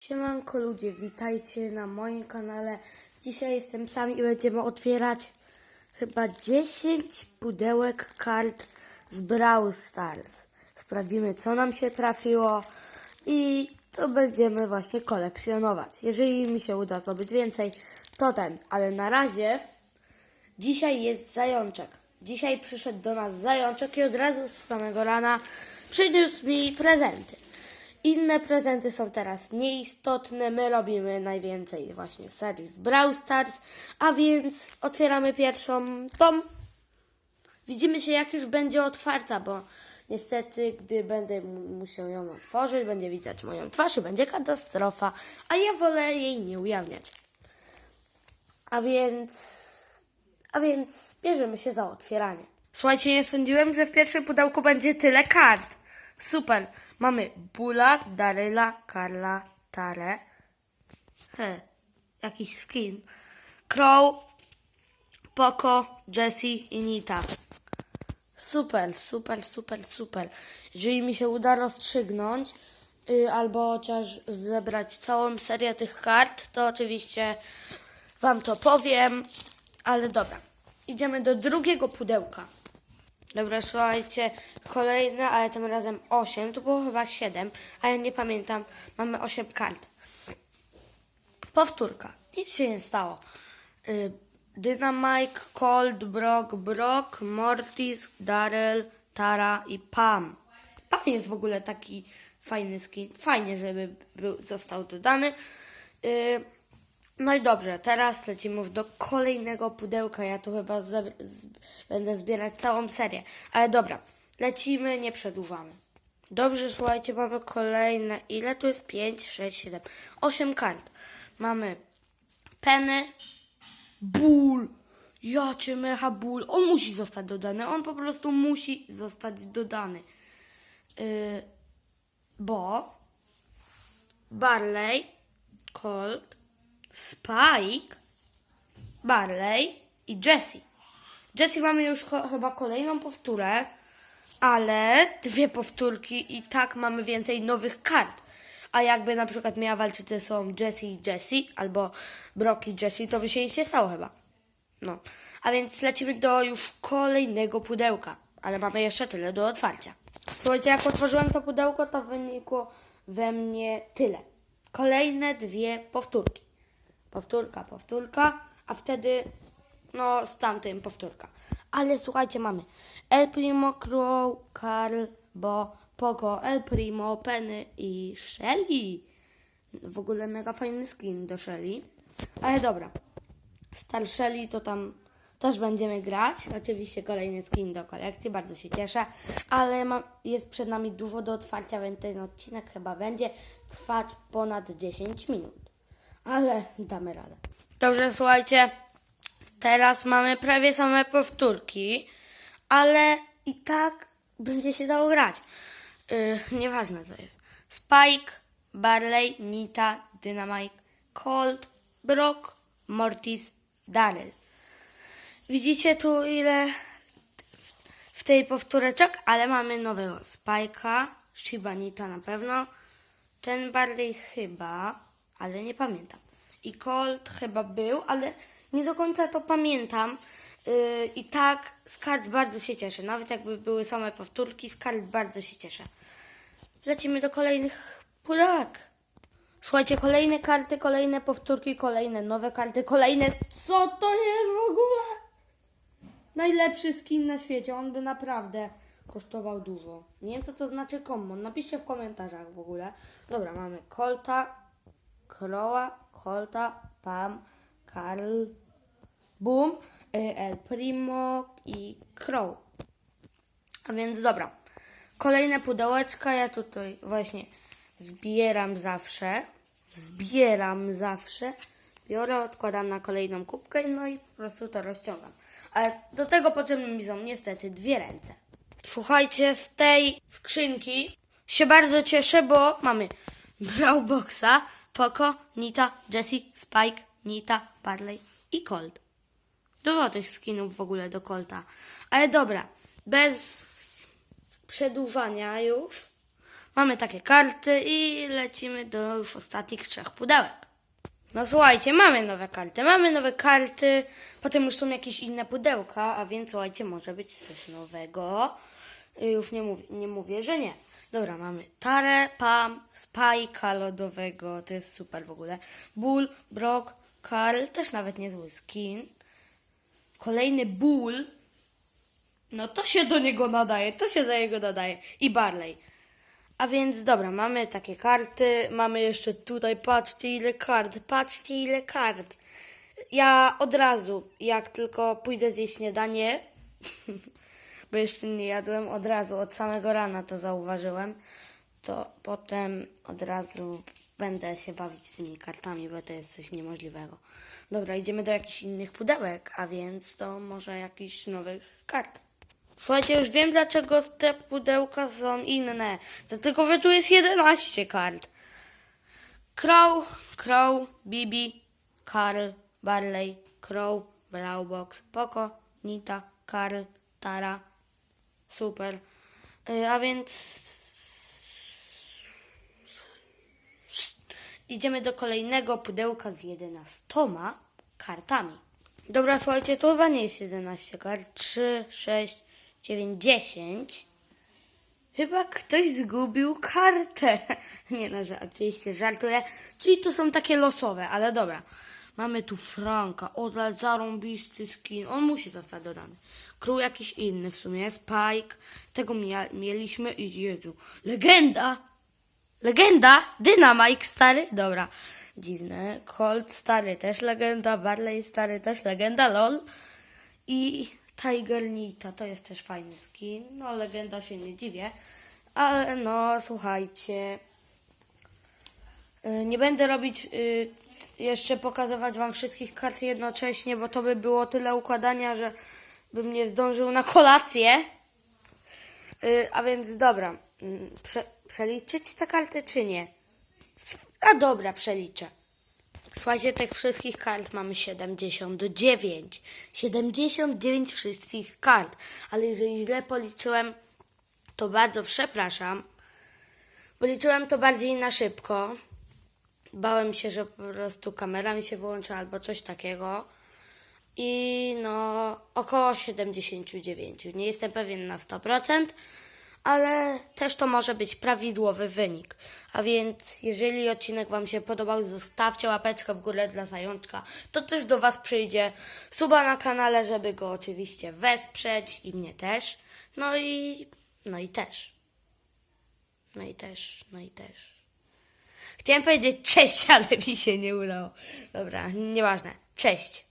Siemanko ludzie, witajcie na moim kanale. Dzisiaj jestem sam i będziemy otwierać chyba 10 pudełek kart z Brawl Stars. Sprawdzimy co nam się trafiło i to będziemy właśnie kolekcjonować. Jeżeli mi się uda zdobyć więcej, to ten. Ale na razie dzisiaj jest zajączek. Dzisiaj przyszedł do nas zajączek i od razu z samego rana przyniósł mi prezenty. Inne prezenty są teraz nieistotne. My robimy najwięcej właśnie serii z Brawl Stars, a więc otwieramy pierwszą tą. Widzimy się jak już będzie otwarta, bo niestety, gdy będę mu- musiał ją otworzyć, będzie widać moją twarz i będzie katastrofa, a ja wolę jej nie ujawniać. A więc, a więc bierzemy się za otwieranie. Słuchajcie, nie sądziłem, że w pierwszym pudełku będzie tyle kart. Super. Mamy Bula, Daryla, Karla, Tarę. He, jakiś skin. Crow, Poco, Jessie i Nita. Super, super, super, super. Jeżeli mi się uda rozstrzygnąć, y, albo chociaż zebrać całą serię tych kart, to oczywiście Wam to powiem. Ale dobra, idziemy do drugiego pudełka. Dobra, słuchajcie, kolejne, ale tym razem 8, to było chyba 7, a ja nie pamiętam. Mamy 8 kart. Powtórka. Nic się nie stało. Y, Dynamite, Cold, Brock, Brock, Mortis, Daryl, Tara i Pam. Pam jest w ogóle taki fajny skin. Fajnie, żeby był, został dodany. Y, no i dobrze, teraz lecimy już do kolejnego pudełka. Ja tu chyba będę zbierać całą serię. Ale dobra, lecimy, nie przedłużamy. Dobrze, słuchajcie, mamy kolejne. Ile tu jest? 5, 6, 7, 8 kart. Mamy Penny, Ból. Ja cię mecha ból. On musi zostać dodany. On po prostu musi zostać dodany. Yy, bo Barley, Colt, Spike, Barley i Jessie. Jessie mamy już chyba kolejną powtórę, ale dwie powtórki i tak mamy więcej nowych kart. A jakby na przykład miała walczyć ze sobą Jessie i Jessie, albo Brock i Jessie, to by się nic nie stało chyba. No, a więc lecimy do już kolejnego pudełka, ale mamy jeszcze tyle do otwarcia. Słuchajcie, jak otworzyłem to pudełko, to wynikło we mnie tyle. Kolejne dwie powtórki. Powtórka, powtórka, a wtedy, no, z tamtym powtórka. Ale słuchajcie, mamy El Primo, Crow, Karl, Bo, Poco, El Primo, Penny i Shelly. W ogóle mega fajny skin do Shelly. Ale dobra. Star Shelly to tam też będziemy grać. Oczywiście kolejny skin do kolekcji, bardzo się cieszę. Ale mam, jest przed nami dużo do otwarcia, więc ten odcinek chyba będzie trwać ponad 10 minut. Ale damy radę. Dobrze, słuchajcie. Teraz mamy prawie same powtórki, ale i tak będzie się dało grać. Yy, nieważne to jest. Spike, Barley, Nita, Dynamite, Colt, Brock, Mortis, Daryl. Widzicie tu ile w tej powtóreczek, ale mamy nowego Spike'a, Shiba Nita na pewno, ten Barley chyba, ale nie pamiętam. I Colt chyba był, ale nie do końca to pamiętam. Yy, I tak z kart bardzo się cieszę. Nawet jakby były same powtórki, z kart bardzo się cieszę. Lecimy do kolejnych pudełek. Słuchajcie, kolejne karty, kolejne powtórki, kolejne nowe karty, kolejne... Co to jest w ogóle? Najlepszy skin na świecie. On by naprawdę kosztował dużo. Nie wiem, co to znaczy common. Napiszcie w komentarzach w ogóle. Dobra, mamy Colta, Crowa, Colta, Pam, Karl, Boom, y, El Primo i Crow. A więc dobra. Kolejne pudełeczka. Ja tutaj właśnie zbieram zawsze. Zbieram zawsze. Biorę, odkładam na kolejną kubkę no i po prostu to rozciągam. Ale do tego potrzebne mi są niestety dwie ręce. Słuchajcie, z tej skrzynki się bardzo cieszę, bo mamy Brawlboxa, Poco, Nita, Jessie, Spike, Nita, Barley i Colt. Dużo tych skinów w ogóle do Colta. Ale dobra, bez przedłużania już Mamy takie karty i lecimy do już ostatnich trzech pudełek. No słuchajcie, mamy nowe karty, mamy nowe karty, potem już są jakieś inne pudełka, a więc słuchajcie, może być coś nowego. Już nie, nie mówię, że nie. Dobra, mamy Tarę, Pam, Spajka lodowego, to jest super w ogóle. Bull, Brock, Karl, też nawet niezły skin. Kolejny Bull, no to się do niego nadaje, to się do niego nadaje. I Barley. A więc dobra, mamy takie karty, mamy jeszcze tutaj, patrzcie ile kart, patrzcie ile kart. Ja od razu, jak tylko pójdę zjeść śniadanie, bo jeszcze nie jadłem, od razu, od samego rana to zauważyłem, to potem od razu będę się bawić z tymi kartami, bo to jest coś niemożliwego. Dobra, idziemy do jakichś innych pudełek, a więc to może jakichś nowych kart. Słuchajcie, już wiem dlaczego te pudełka są inne. Dlatego, że tu jest 11 kart. Crow, Crow, Bibi, Karl, Barley, Crow, Browbox, Poco, Nita, Karl, Tara. Super. Y, A więc idziemy do kolejnego pudełka z 11 kartami. Dobra, słuchajcie, to chyba nie jest 11 kart. 3, 6, 9, 10. Chyba ktoś zgubił kartę. Nie no, oczywiście żartuję. Czyli to są takie losowe, ale dobra. Mamy tu Franka, o, zarąbisty skin. On musi zostać dodany. Król jakiś inny w sumie, Spike. Tego mieliśmy i Jezu. Legenda! Legenda! Dynamite stary? Dobra. Dziwne. Colt stary też legenda. Barley stary też legenda. LOL. I Tiger Nita to jest też fajny skin. No, legenda się nie dziwię. Ale no, słuchajcie. Y, Nie będę robić y, jeszcze pokazywać wam wszystkich kart jednocześnie, bo to by było tyle układania, że bym nie zdążył na kolację. Y, A więc dobra, mm, prze, przeliczyć te karty czy nie? A dobra, przeliczę. Słuchajcie, tych wszystkich kart mamy 79. 79 wszystkich kart. Ale jeżeli źle policzyłem, to bardzo przepraszam. Bo liczyłem to bardziej na szybko. Bałem się, że po prostu kamera mi się wyłączy albo coś takiego. I no, około 79. Nie jestem pewien na 100%, ale też to może być prawidłowy wynik. A więc, jeżeli odcinek Wam się podobał, zostawcie łapeczkę w górę dla zajączka. To też do Was przyjdzie suba na kanale, żeby go oczywiście wesprzeć i mnie też. No i, no i też. No i też, no i też. Chciałem powiedzieć cześć, ale mi się nie udało. Dobra, nieważne. Cześć.